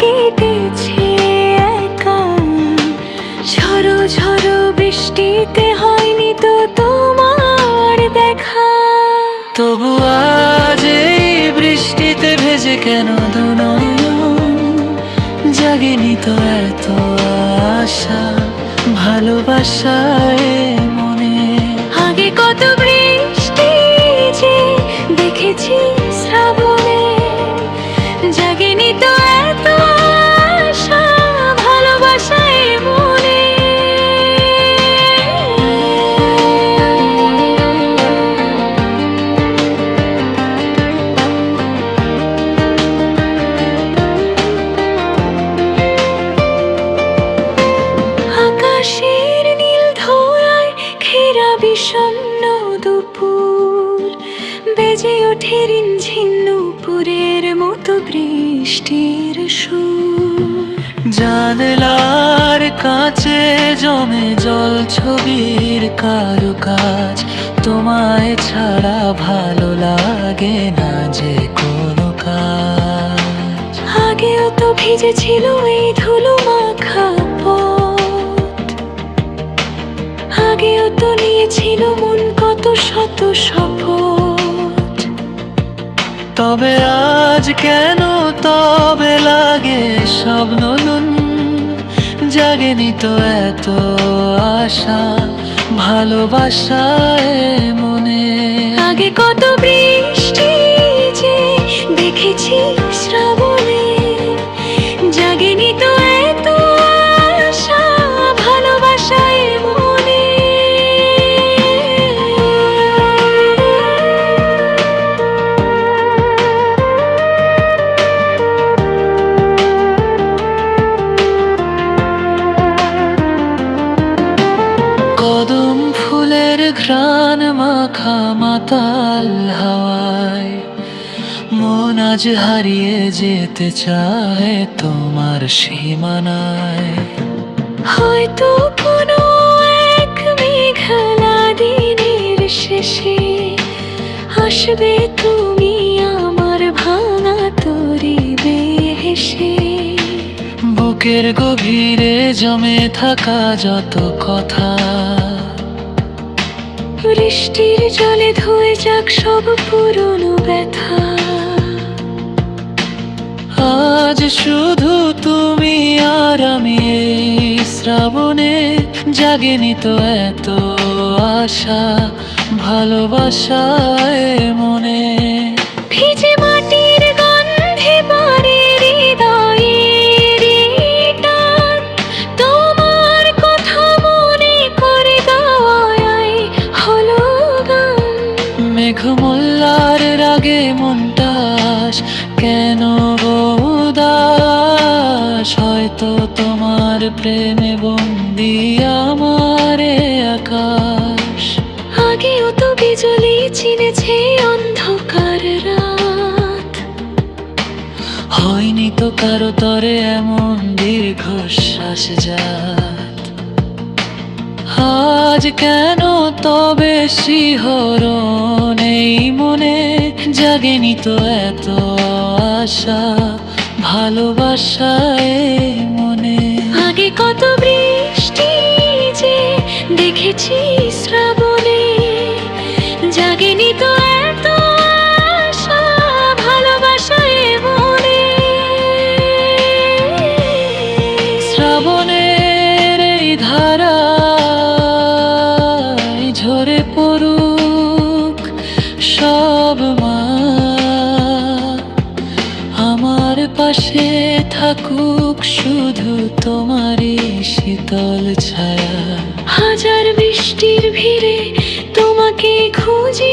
কেটেছে একা। ঝড়ো ঝড়ো বৃষ্টিতে হয়নি তো তোমার দেখা। তবু আজ এই বৃষ্টিতে ভেজে কেন দুনয়ন? জাগেনি তো এত আশা, ভালোবাসায় বেজে ওঠে রিনঝিন নুপুরের মতো বৃষ্টির সুর। জানলার কাছে জমে জল ছবির কারু কাজ তোমায় ছাড়া ভালো লাগে না যে কোনো কাজ। আগেও তো ভিজেছিল এই ধুলো মাখা পথ। আগেও তো নিয়েছিল মন কত শত শপথ। তবে আজ কেন তবে লাগে সব নতুন? জাগেনি তো এত আশা, ভালোবাসায় মনে। আগে কত বৃষ্টি যে দেখেছি আজ হারিয়ে যেতে চায় তোমার সীমানায়। হয়তো কোনো এক মেঘলা দিনের শেষে আসবে তুমি আমার ভাঙা তরি হেসে বুকের গভীরে জমে থাকা যত কথা। বৃষ্টির জলে ধুয়ে যাক সব পুরনো ব্যথা। আজ শুধু তুমি আর আমি শ্রাবণে জাগেনি তো এত আশা ভালোবাসায় মনে। ভিজে মাটির গন্ধে পারে হৃদয়ের টান তোমার কথা মনে করে গাওয়ায় হলো গান। মেঘমল্লার রাগে মনটাস কেন তোমার প্রেমে বন্দি আমারে আকাশ। আগেও তো বিজলি চিনেছে অন্ধকার রাত। হয়নি তো কারও তরে এমন দীর্ঘশ্বাস যাত আজ কেন তবে শিহরণ এই মনে? জাগেনি তো এত আশা ভালোবাসায় পাশে থাকুক শুধু তোমারই শীতল ছায়া। হাজার বৃষ্টির ভিড়ে তোমাকে খুঁজি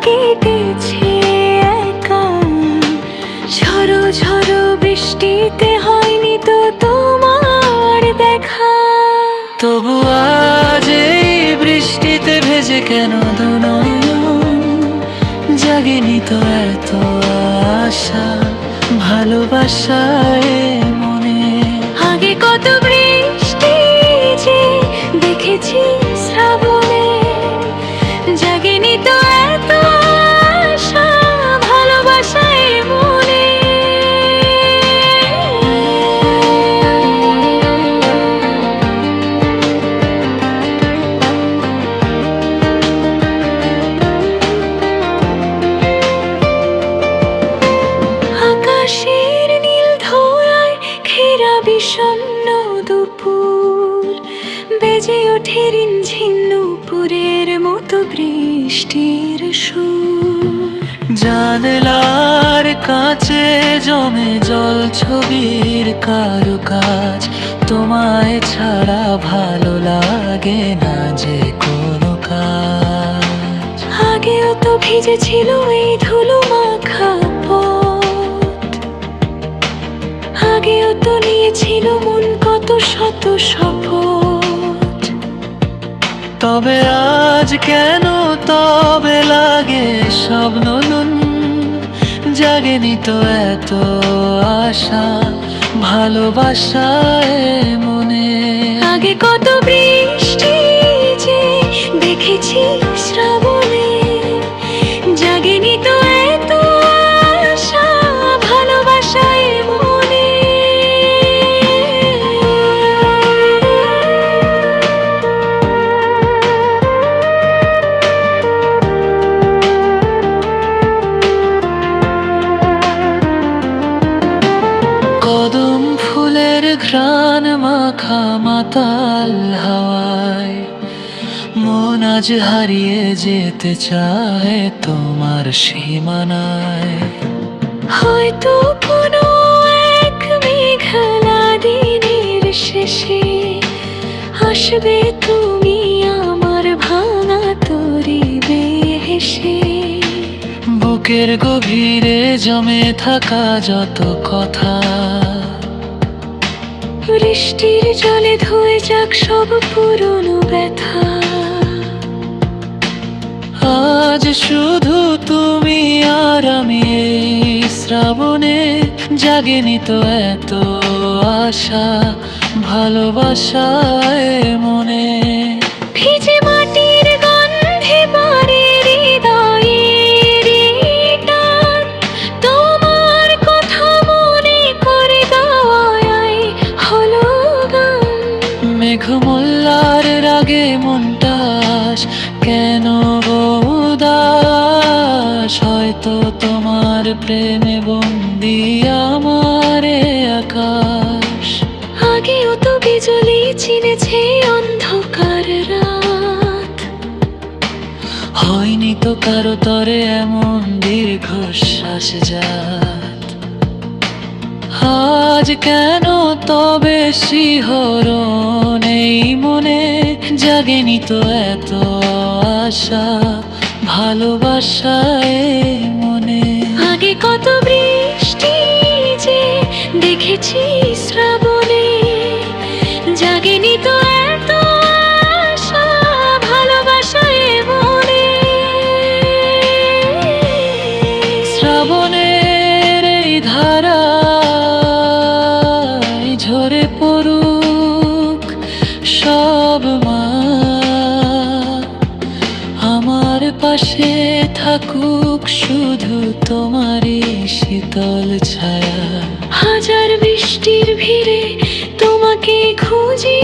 কেটেছে একা। ঝড়ো ঝড়ো বৃষ্টিতে হয়নি তো তোমার দেখা। তবু আজ এই বৃষ্টিতে ভেজে কেন দুনয়ন? জাগেনি তো এত আশা ভালোবাসায় বেজে ওঠে রিনঝিন নুপুরের মতো বৃষ্টির সুর। জানলার কাছে জমে জল ছবির কারুকাজ তোমায় ছাড়া ভালো লাগে না যে কোনো কাজ। আগেও তো ভিজেছিল এই ধুলো মাখা পথ। আগেও তো নিয়েছিল মন কত শত শপথ। তবে আজ কেন তবে লাগে সব নতুন। জাগেনি তো এত আশা, ভালোবাসায় মনে। আগে কত আজ হারিয়ে যেতে চায় তোমার সীমানায়। হয়তো কোনো এক মেঘলা দিনের শেষে আসবে তুমি আমার ভাঙা তরি হেসে বুকের গভীরে জমে থাকা যত কথা। বৃষ্টির জলে ধুয়ে যাক সব পুরনো ব্যথা। আজ শুধু তুমি আর আমি এই শ্রাবণে জাগেনি তো এত আশা ভালোবাসায় মনে ভিজে মাটির গন্ধে বাড়ে হৃদয়ের টান। তোমার কথা মনে করে গাওয়ায় হলো গান মেঘ মোল্লার রাগে মনটাস কেন উদাস হয়তো তোমার প্রেমে বন্দি আমার আকাশ। আগেও তো বিজলি চিনেছে অন্ধকার রাত। হয়নি তো কারও তরে এমন দীর্ঘশ্বাস যাত আজ কেন তবে শিহরণ এই মনে জাগেনি তো এত আশা? ভালোবাসায় মনে। আগে কত বৃষ্টি যে দেখেছি শ্রাবণে জাগেনি তো পাশে থাকুক শুধু তোমারই শীতল ছায়া। হাজার বৃষ্টির ভিড়ে তোমাকে খুঁজি